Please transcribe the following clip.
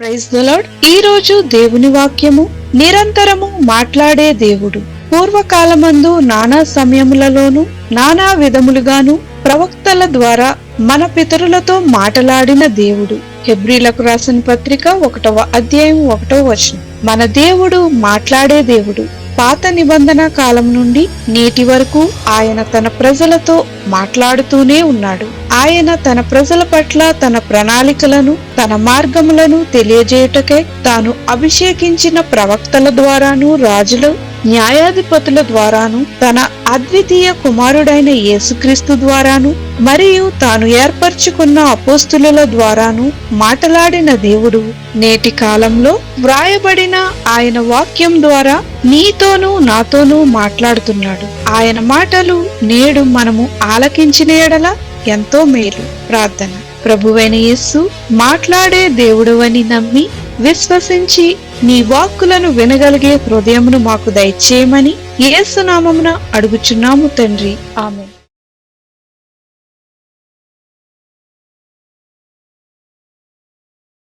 Praise the ఈ రోజు దేవుని వాక్యము నిరంతరము మాట్లాడే దేవుడు. పూర్వకాలమందు నానా సమయములలోను నానా విధములుగాను ప్రవక్తల ద్వారా మన పితరులతో మాటలాడిన దేవుడు. హెబ్రీలకు రాసిన పత్రిక ఒకటవ అధ్యాయం ఒకటవ వచనం. మన దేవుడు మాట్లాడే దేవుడు. పాత నిబంధన కాలం నుండి నేటి వరకు ఆయన తన ప్రజలతో మాట్లాడుతూనే ఉన్నాడు. ఆయన తన ప్రజల పట్ల తన ప్రణాళికలను తన మార్గములను తెలియజేయుటకై తాను అభిషేకించిన ప్రవక్తల ద్వారాను రాజులు న్యాయాధిపతుల ద్వారాను తన అద్వితీయ కుమారుడైన యేసుక్రీస్తు ద్వారాను మరియు తాను ఏర్పరచుకున్న అపోస్తుల ద్వారాను మాటలాడిన దేవుడు. నేటి కాలంలో వ్రాయబడిన ఆయన వాక్యం ద్వారా నీతోనూ నాతోనూ మాట్లాడుతున్నాడు. ఆయన మాటలు నేడు మనము ఆలకించిన ఎడల ఎంతో మేలు. ప్రార్థన. ప్రభువైన యేస్సు మాట్లాడే దేవుడవని నమ్మి విశ్వసించి నీ వాక్కులను వినగలిగే హృదయమును మాకు దయచేయమని ఏసునామమున అడుగుచున్నాము తండ్రి. ఆమె